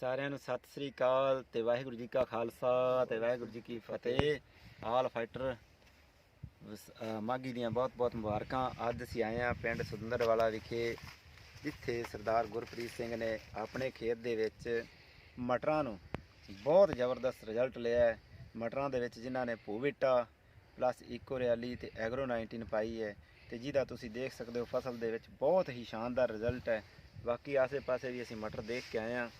ਸਾਰਿਆਂ ਨੂੰ ਸਤਿ ਸ੍ਰੀ ਅਕਾਲ ਤੇ ਵਾਹਿਗੁਰੂ ਜੀ ਕਾ ਖਾਲਸਾ ਤੇ ਵਾਹਿਗੁਰੂ ਜੀ ਕੀ ਫਤਿਹ। ਆਲ ਫਾਈਟਰ, ਵਸ- ਮਾਘੀ ਦੀਆਂ ਬਹੁਤ ਬਹੁਤ ਮੁਬਾਰਕਾਂ। ਅੱਜ ਅਸੀਂ ਆਏ ਆ ਪਿੰਡ ਸੁੰਦਰਵਾਲਾ ਵਿਖੇ, ਜਿੱਥੇ ਸਰਦਾਰ ਗੁਰਪ੍ਰੀਤ ਸਿੰਘ ਨੇ ਆਪਣੇ ਖੇਤ ਦੇ ਵਿੱਚ ਮਟਰਾਂ ਨੂੰ ਬਹੁਤ ਜ਼ਬਰਦਸਤ ਰਿਜ਼ਲਟ ਲਿਆ ਮਟਰਾਂ ਦੇ ਵਿੱਚ ਜਿਨ੍ਹਾਂ ਨੇ ਭੂਵਿਟਾ ਪਲੱਸ ਇਕੋ ਰਿਆਲੀ ਤੇ ਐਗਰੋ 19 ਪਾਈ ਹੈ ਤੇ ਜਿਹਦਾ ਤੁਸੀਂ ਦੇਖ ਸਕਦੇ ਹੋ ਫਸਲ ਦੇ ਵਿੱਚ ਬਹੁਤ ਹੀ ਸ਼ਾਨਦਾਰ ਰਿਜ਼ਲਟ ਹੈ। ਬਾਕੀ ਆਸੇ-ਪਾਸੇ ਵੀ ਅਸੀਂ ਮਟਰ ਦੇਖ ਕੇ ਆਏ ਆ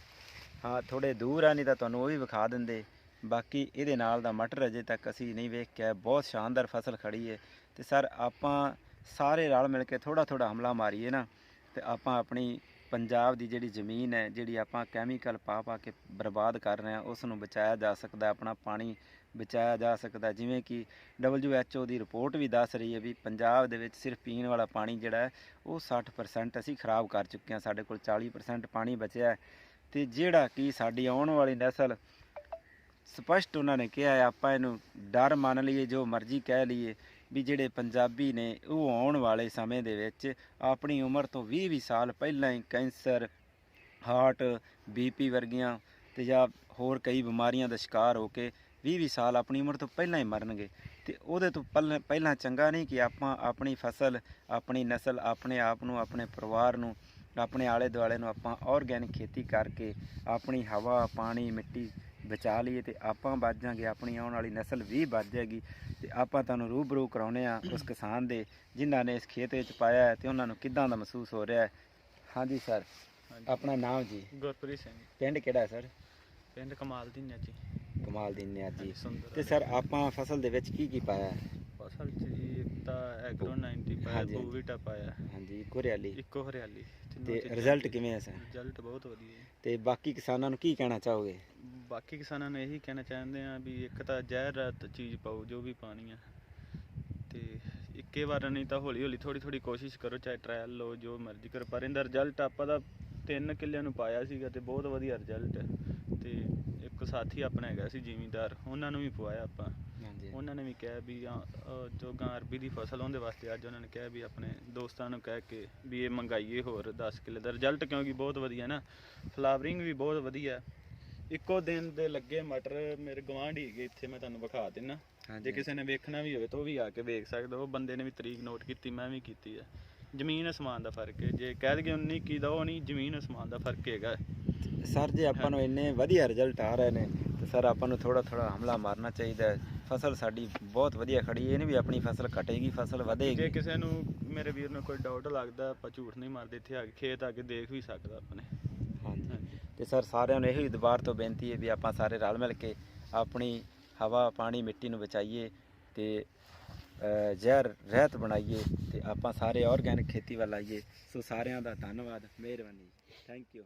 ਹਾਂ ਥੋੜੇ ਦੂਰ ਆ, ਨਹੀਂ ਤਾਂ ਤੁਹਾਨੂੰ ਉਹ ਵੀ ਵਿਖਾ ਦਿੰਦੇ। ਬਾਕੀ ਇਹਦੇ ਨਾਲ ਦਾ ਮਟਰ ਅਜੇ ਤੱਕ ਅਸੀਂ ਨਹੀਂ ਵੇਖ ਕੇ ਬਹੁਤ ਸ਼ਾਨਦਾਰ ਫਸਲ ਖੜੀ ਹੈ ਤੇ ਸਰ, ਆਪਾਂ ਸਾਰੇ ਰਲ ਮਿਲ ਕੇ ਥੋੜਾ ਥੋੜਾ ਹਮਲਾ ਮਾਰੀਏ ਨਾ, ਤੇ ਆਪਾਂ ਆਪਣੀ ਪੰਜਾਬ ਦੀ ਜਿਹੜੀ ਜ਼ਮੀਨ ਹੈ, ਜਿਹੜੀ ਆਪਾਂ ਕੈਮੀਕਲ ਪਾ ਪਾ ਕੇ ਬਰਬਾਦ ਕਰ ਰਹੇ ਹਾਂ, ਉਸ ਨੂੰ ਬਚਾਇਆ ਜਾ ਸਕਦਾ ਆਪਣਾ ਪਾਣੀ ਬਚਾਇਆ ਜਾ ਸਕਦਾ ਜਿਵੇਂ ਕਿ WHO ਦੀ ਰਿਪੋਰਟ ਵੀ ਦੱਸ ਰਹੀ ਹੈ ਵੀ ਪੰਜਾਬ ਦੇ ਵਿੱਚ ਸਿਰਫ ਪੀਣ ਵਾਲਾ ਪਾਣੀ ਜਿਹੜਾ ਹੈ, ਉਹ 60% ਅਸੀਂ ਖਰਾਬ ਕਰ ਚੁੱਕੇ ਹਾਂ। ਸਾਡੇ ਕੋਲ 40% ਪਾਣੀ ਬਚਿਆ ਤੇ ਜਿਹੜਾ ਕਿ ਸਾਡੀ ਆਉਣ ਵਾਲੀ ਨਸਲ ਸਪਸ਼ਟ ਉਹਨਾਂ ਨੇ ਕਿਹਾ ਹੈ, ਆਪਾਂ ਇਹਨੂੰ ਡਰ ਮੰਨ ਲਈਏ, ਜੋ ਮਰਜ਼ੀ ਕਹਿ ਲਈਏ ਵੀ ਜਿਹੜੇ ਪੰਜਾਬੀ ਨੇ, ਉਹ ਆਉਣ ਵਾਲੇ ਸਮੇਂ ਦੇ ਵਿੱਚ ਆਪਣੀ ਉਮਰ ਤੋਂ 20-20 ਸਾਲ ਪਹਿਲਾਂ ਹੀ ਕੈਂਸਰ, ਹਾਰਟ ਬੀਪੀ ਵਰਗੀਆਂ ਤੇ ਜਾਂ ਹੋਰ ਕਈ ਬਿਮਾਰੀਆਂ ਦਾ ਸ਼ਿਕਾਰ ਹੋ ਕੇ 20-20 ਸਾਲ ਆਪਣੀ ਉਮਰ ਤੋਂ ਪਹਿਲਾਂ ਹੀ ਮਰਨਗੇ। ਤੇ ਉਹਦੇ ਤੋਂ ਪਹਿਲਾਂ ਪਹਿਲਾਂ ਚੰਗਾ ਨਹੀਂ ਕਿ ਆਪਾਂ ਆਪਣੀ ਫਸਲ, ਆਪਣੀ ਨਸਲ ਆਪਣੇ ਆਪ ਨੂੰ, ਆਪਣੇ ਪਰਿਵਾਰ ਨੂੰ ਆਪਣੇ ਆਲੇ ਦੁਆਲੇ ਨੂੰ ਆਪਾਂ ਆਰਗੈਨਿਕ ਖੇਤੀ ਕਰਕੇ ਆਪਣੀ ਹਵਾ ਪਾਣੀ ਮਿੱਟੀ ਬਚਾ ਲਈਏ ਤੇ ਆਪਾਂ ਬਚ ਜਾਾਂਗੇ ਆਪਣੀ ਆਉਣ ਵਾਲੀ ਨਸਲ ਵੀ ਬਚ ਜਾਏਗੀ ਤੇ ਆਪਾਂ ਤੁਹਾਨੂੰ ਰੂਬਰੂ ਕਰਾਉਨੇ ਆ ਉਸ ਕਿਸਾਨ ਦੇ ਜਿਨ੍ਹਾਂ ਨੇ ਇਸ ਖੇਤ ਵਿੱਚ ਪਾਇਆ ਹੈ ਤੇ ਉਹਨਾਂ ਨੂੰ ਕਿਦਾਂ ਦਾ ਮਹਿਸੂਸ ਹੋ ਰਿਹਾ ਹੈ। ਹਾਂਜੀ ਸਰ। ਆਪਣਾ ਨਾਮ ਜੀ। ਗੁਰਪ੍ਰੀਤ ਸਿੰਘ। ਪਿੰਡ ਕਿਹੜਾ ਸਰ? ਪਿੰਡ ਕਮਾਲ ਦੀ ਜੀ ਕਮਾਲ ਦੀ ਨਿਆਜੀ। ਸੁੰਦਰ ਤੇ ਸਰ ਆਪਾਂ ਫਸਲ ਦੇ ਵਿੱਚ ਕੀ ਕੀ ਪਾਇਆ ਹੈ? ਫਸਲ ਚ ਜੀ ਇੱਕ ਤਾਂ ਐਗਰੋ 90 ਪਾਇਆ ਹਾਂਜੀ। ਬੂਵੀਟਾ ਪਾਇਆ। ਹਾਂਜੀ ਕੁਰਿਆਲੀ ਇੱਕੋ ਹਰਿਆਲੀ। ਤੇ ਰਿਜ਼ਲਟ ਕਿਵੇਂ ਹੈ ਸਰ? ਰਿਜ਼ਲਟ ਬਹੁਤ ਵਧੀਆ ਹੈ। ਤੇ ਬਾਕੀ ਕਿਸਾਨਾਂ ਨੂੰ ਕੀ ਕਹਿਣਾ ਚਾਹੋਗੇ? ਬਾਕੀ ਕਿਸਾਨਾਂ ਨੂੰ ਇਹੀ ਕਹਿਣਾ ਚਾਹੁੰਦੇ ਆ ਵੀ ਇੱਕ ਤਾਂ ਜ਼ਹਿਰ ਰਤ ਚੀਜ਼ ਪਾਓ ਜੋ ਵੀ ਪਾਣੀ ਆ। ਤੇ ਇੱਕੇ ਵਾਰ ਨਹੀਂ ਤਾਂ ਹੌਲੀ ਹੌਲੀ ਥੋੜੀ ਥੋੜੀ ਕੋਸ਼ਿਸ਼ ਕਰੋ ਚਾਹੇ ਟ੍ਰਾਇਲ ਲਓ ਜੋ ਮਰਜ਼ੀ ਕਰੋ। ਪਰ ਇਹਦਾ ਰਿਜ਼ਲਟ ਆਪਾਂ ਦਾ ਤਿੰਨ ਕਿੱਲਿਆਂ ਨੂੰ ਪਾਇਆ ਸੀਗਾ ਤੇ ਬਹੁਤ ਵਧੀਆ ਰਿਜ਼ਲਟ ਤੇ ਇੱਕ ਸਾਥੀ ਆਪਣਾ ਹੈਗਾ ਸੀ ਜ਼ਿਮੀਂਦਾਰ ਉਹਨਾਂ ਨੂੰ ਵੀ ਪਵਾਇਆ ਆਪਾਂ। ਹਾਂਜੀ। ਉਹਨਾਂ ਨੇ ਵੀ ਕਿਹਾ ਵੀ ਆ, ਅ, ਜੋ ਗਾਂ ਅਰਬੀ ਦੀ ਫਸਲ ਉਹਦੇ ਵਾਸਤੇ ਅੱਜ ਉਹਨਾਂ ਨੇ ਕਿਹਾ ਵੀ ਆਪਣੇ ਦੋਸਤਾਂ ਨੂੰ ਕਹਿ ਕੇ ਵੀ ਇਹ ਮੰਗਾਈਏ ਹੋਰ 10 ਕਿੱਲੇ ਦਾ ਰਿਜ਼ਲਟ ਕਿਉਂਕਿ ਬਹੁਤ ਵਧੀਆ ਨਾ। ਫਲਾਵਰਿੰਗ ਵੀ ਬਹੁਤ ਵਧੀਆ। ਇੱਕੋ ਦਿਨ ਦੇ ਲੱਗੇ ਮਟਰ ਮੇਰੇ ਗਵਾਂਢੀ ਹੈਗੇ ਇੱਥੇ ਮੈਂ ਤੁਹਾਨੂੰ ਵਿਖਾ ਦਿੰਨਾ। ਜੇ ਕਿਸੇ ਨੇ ਵੇਖਣਾ ਵੀ ਹੋਵੇ ਤਾਂ ਉਹ ਵੀ ਆ ਕੇ ਵੇਖ ਸਕਦਾ ਉਹ ਬੰਦੇ ਨੇ ਵੀ ਤਰੀਕ ਨੋਟ ਕੀਤੀ ਮੈਂ ਵੀ ਕੀਤੀ ਹੈ ਜ਼ਮੀਨ ਅਸਮਾਨ ਦਾ ਫ਼ਰਕ ਹੈ। ਜੇ ਕਹਿ ਦਈਏ 19 ਕੀ ਦਾ ਉਹ ਨਹੀਂ ਜ਼ਮੀਨ ਅਸਮਾਨ ਦਾ ਫ਼ਰਕ ਹੈਗਾ। ਸਰ ਜੇ ਆਪਾਂ ਨੂੰ ਇੰਨੇ ਵਧੀਆ ਰਿਜ਼ਲਟ ਆ ਰਹੇ ਨੇ ਤੇ ਸਰ ਆਪਾਂ ਨੂੰ ਥੋੜਾ ਥੋੜਾ ਹਮਲਾ ਮਾਰਨਾ ਚਾਹੀਦਾ ਹੈ। ਫਸਲ ਸਾਡੀ ਬਹੁਤ ਵਧੀਆ ਖੜੀ ਹੈ ਇਹ ਨਹੀਂ ਵੀ ਆਪਣੀ ਫਸਲ ਘਟੇਗੀ ਫਸਲ ਜੇ ਵਧੇਗੀ ਕਿਸੇ ਨੂੰ ਮੇਰੇ ਵੀਰ ਨੂੰ ਕੋਈ ਡਾਊਟ ਲੱਗਦਾ ਆਪਾਂ ਝੂਠ ਨਹੀਂ ਮਾਰਦੇ ਇੱਥੇ ਆ ਕੇ ਖੇਤ ਆ ਕੇ ਦੇਖ ਵੀ ਸਕਦਾ ਆਪਣੇ। ਹਾਂਜੀ। ਤੇ ਸਰ ਸਾਰਿਆਂ ਨੂੰ ਇਹੀ ਦੁਬਾਰ ਤੋਂ ਬੇਨਤੀ ਹੈ ਵੀ ਆਪਾਂ ਸਾਰੇ ਰਲ ਮਿਲ ਕੇ ਆਪਣੀ ਹਵਾ ਪਾਣੀ ਮਿੱਟੀ ਨੂੰ ਬਚਾਈਏ ਤੇ ਅ, ਜ਼ਹਿਰ ਰਹਿਤ ਬਣਾਈਏ ਤੇ ਆਪਾਂ ਸਾਰੇ ਆਰਗੈਨਿਕ ਖੇਤੀ ਵੱਲ ਆਈਏ ਸੋ ਸਾਰਿਆਂ ਦਾ ਧੰਨਵਾਦ ਮਿਹਰਬਾਨੀ। Thank you